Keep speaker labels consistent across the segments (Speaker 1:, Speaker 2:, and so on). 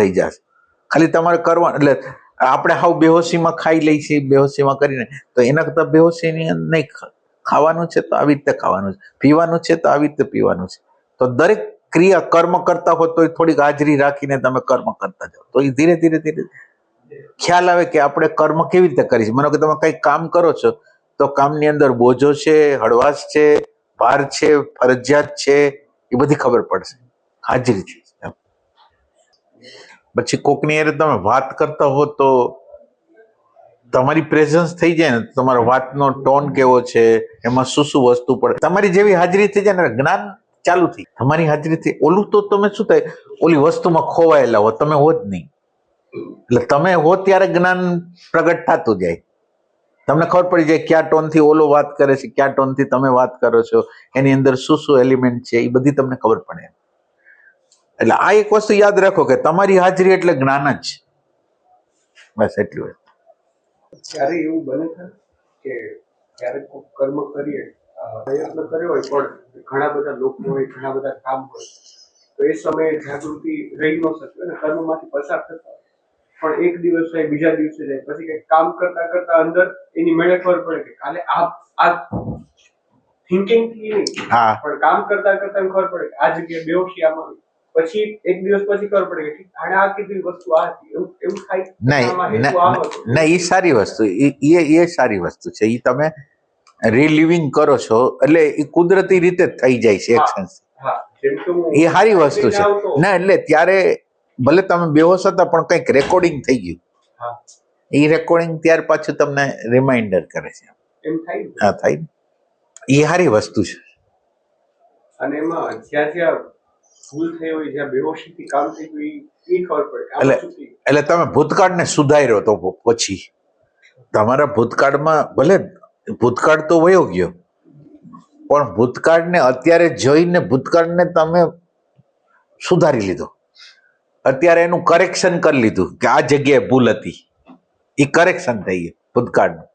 Speaker 1: થઈ જશે. ખાલી તમારે કરવા એટલે આપણે હાવ બેહોશીમાં ખાઈ લઈ છીએ, બેહોશીમાં કરીને. તો એના કરતાં બેહોશીની નહીં ખાવાનું છે તો આવી રીતે ખાવાનું છે. પીવાનું છે તો આવી રીતે પીવાનું છે. તો દરેક ક્રિયા કર્મ કરતા હો તો થોડીક હાજરી રાખીને તમે કર્મ કરતા જાઓ. તો એ ધીરે ધીરે ધીરે ખ્યાલ આવે કે આપણે કર્મ કેવી રીતે કરીશું. માનો કે તમે કંઈક કામ કરો છો, તો કામની અંદર બોજો છે, હળવાશ છે, ભાર છે, ફરજિયાત છે, એ બધી ખબર પડશે. હાજરીથી એમ. પછી કોકની અરે તમે વાત કરતા હો તો તમારી પ્રેઝન્સ થઈ જાય ને તમારો વાતનો ટોન કેવો છે, એમાં શું શું વસ્તુ પડે? તમારી જેવી હાજરી થઈ જાય ને જ્ઞાન ચાલુ થઈ તમારી હાજરીથી ઓલું તો તમે શું થાય? ઓલી વસ્તુમાં ખોવાયેલા હો, તમે હો જ નહીં. એટલે તમે હો ત્યારે જ્ઞાન પ્રગટ થતું જાય. તમને ખબર પડી જાય કયા ટોનથી ઓલો વાત કરે છે, કયા ટોનથી તમે વાત કરો છો, એની અંદર શું શું એલિમેન્ટ છે, એ બધી તમને ખબર પડે. એટલે આ એક વસ્તુ યાદ રાખો કે તમારી હાજરી એટલે જ્ઞાન જ બસ એટલું
Speaker 2: ક્યારે એવું બને છે કે ક્યારેક કર્મ કરીએ પ્રયત્ન કર્યો હોય પણ ઘણા બધા લોકો હોય ઘણા બધા કામ હોય તો એ સમયે જાગૃતિ રહી ન શકે અને કર્મમાંથી પસાર થતા હોય. પણ એક દિવસ જાય બીજા દિવસે જાય પછી કંઈક કામ કરતા કરતા અંદર એની મેળે ખબર પડે કે કાલે આ આ થિંકિંગથી નહીં
Speaker 1: હા
Speaker 2: પણ કામ કરતા કરતા ખબર પડે કે આ જગ્યાએ બેહોશી આમાં. પછી એક દિવસ પછી ખબર પડે કે ઠીક, આ કીધી વસ્તુ આ હતી એવું એવું થાય.
Speaker 1: નહીં. નહીં એ સારી વસ્તુ એ એ એ સારી વસ્તુ છે. એ તમે રિલિવિંગ કરો છો એટલે એ કુદરતી રીતે થઈ જાય છે. એક્શન એ સારી વસ્તુ છે. ના એટલે ત્યારે ભલે તમે બેહોશ હતા પણ કંઈક રેકોર્ડિંગ થઈ ગયું. એ રેકોર્ડિંગ ત્યાર પાછું તમને રિમાઇન્ડર કરે છે. હા થાય એ સારી વસ્તુ છે.
Speaker 2: અને એમાં જ્યાં જ્યાં ભૂલ થઈ હોય જ્યાં બેહોશીથી કામ થઈ ગયું ઈ ખબર પડે
Speaker 1: એટલે. એટલે તમે ભૂતકાળને સુધાર્યો તો પછી. તમારા ભૂતકાળમાં ભલે ભૂતકાળ તો વયો ગયો પણ ભૂતકાળને અત્યારે જોઈને ભૂતકાળને તમે સુધારી લીધો. અત્યારે એનું કરેક્શન કરી લીધું કે આ જગ્યાએ ભૂલ હતી. એ કરેક્શન થઈ ગયું ભૂતકાળનું.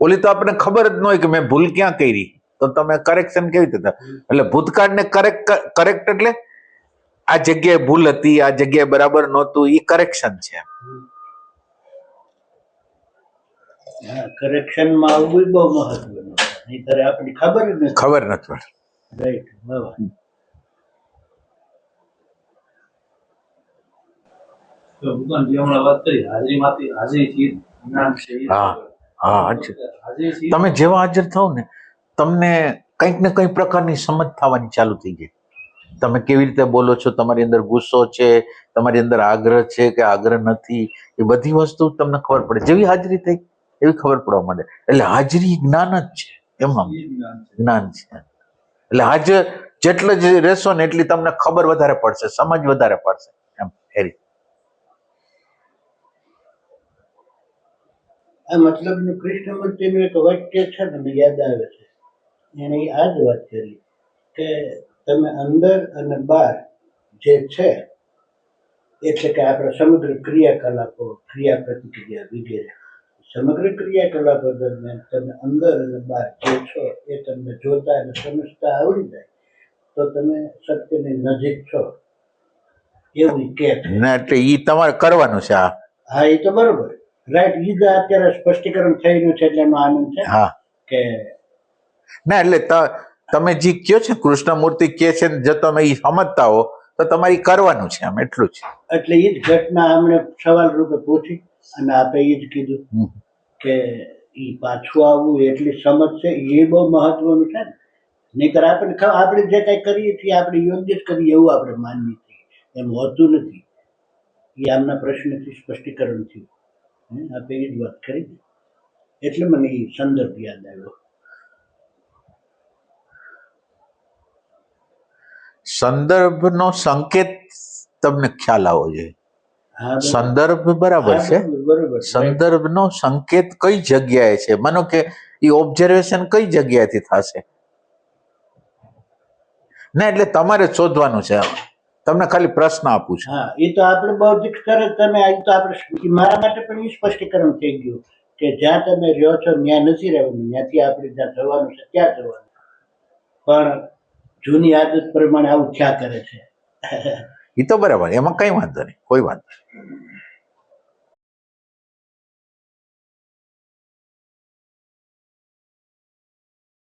Speaker 1: ઓલી તો આપણને ખબર જ ન હોય કે મેં ભૂલ ક્યાં કરી. તો તમે કરેક્શન કેવી રીતે એટલે ભૂતકાળને કરેક્ટ કરેક્ટ એટલે આ જગ્યાએ ભૂલ હતી આ જગ્યાએ બરાબર નહોતું એ કરેક્શન છે.
Speaker 3: હા કરેક્શનમાં આવવું બહુ મહત્વનું નહીંતર આપણી ખબર જ નથી.
Speaker 1: ખબર નથી પડતી.
Speaker 3: રાઈટ બરાબર.
Speaker 4: તો ભગવાન જે હમણાં વાત કરી હાજરીમાંથી હાજરી જ્ઞાન છે
Speaker 1: હા, હા, તમે જેવા હાજર થાવ ને તમને કંઈક ને કંઈક પ્રકારની સમજ થવાની ચાલુ થઈ જાય તમે કેવી રીતે બોલો છો? તમારી અંદર ગુસ્સો છે? તમારી અંદર આગ્રહ છે કે આગ્રહ નથી? એ બધી વસ્તુ તમને ખબર પડે. જેવી હાજરી થઈ એવી ખબર પડવા માંડે. એટલે હાજરી જ્ઞાન જ છે. એમાં
Speaker 4: જ્ઞાન છે.
Speaker 1: એટલે હાજર જેટલે જ રહેશો ને એટલી તમને ખબર વધારે પડશે સમજ વધારે પડશે. એમ ફેરી
Speaker 3: મતલબ કૃષ્ણ કૃષ્ણમૂર્તિનું એક વાક્ય છે ને યાદ આવે છે. એને આ જ વાત કરી કે તમે અંદર અને બહાર જે છે એટલે કે આપણા સમગ્ર ક્રિયાકલાપો ક્રિયા પ્રતિક્રિયા વગેરે સમગ્ર ક્રિયાકલાપો દરમિયાન તમે અંદર અને બહાર જે છો એ તમને જોતા અને સમજતા આવડી જાય તો તમે સત્યની નજીક છો. એવું
Speaker 1: કે એટલે એ તમારે કરવાનું છે આ.
Speaker 3: હા એ તો બરોબર. રાઈટ એ અત્યારે સ્પષ્ટીકરણ થઈ રહ્યું છે એટલે એનો આનંદ છે
Speaker 1: હા.
Speaker 3: કે
Speaker 1: ના એટલે તમે જે કયો છે કૃષ્ણમૂર્તિ કે છે જો તમે એ સમજતા હો તો તમારે કરવાનું છે આમ એટલું જ.
Speaker 3: એટલે એ જ ઘટના અમને સવાલ રૂપે પૂછી અને આપે એ જ કીધું કે એ પાછું આવવું એટલી સમજ છે એ બહુ મહત્વનું છે ને. નહીંતર આપણે આપણે જે કાંઈ કરીએ છીએ આપણે યોગ્ય જ કરીએ એવું આપણે માનીએ છીએ. એમ હોતું નથી. એ આમના પ્રશ્નથી સ્પષ્ટીકરણ થયું. આપણે આપે એ જ વાત કરી. એટલે મને એ સંદર્ભ યાદ આવ્યો.
Speaker 1: સંદર્ભનો સંકેત તમને ખ્યાલ આવવો જોઈએ. સંદર્ભ બરાબર છે. સંદર્ભનો સંકેત કઈ જગ્યાએ છે? માનો કે એ ઓબ્ઝર્વેશન કઈ જગ્યાએથી થશે? ના એટલે તમારે શોધવાનું છે તમને ખાલી પ્રશ્ન આપું છું.
Speaker 3: હા એ તો આપણે બૌદ્ધિક સ્તરે તમે આ તો આપણે મારા માટે પણ એ સ્પષ્ટીકરણ થઈ ગયું કે જ્યાં તમે રહ્યો છો ત્યાં નથી રહેવાનું. ત્યાંથી આપણે જ્યાં જવાનું છે ત્યાં જવાનું. પણ જૂની આદત પ્રમાણે આવું થયા કરે છે.
Speaker 1: એ તો બરાબર, એમાં કઈ વાંધો નહીં, કોઈ વાંધો નહીં.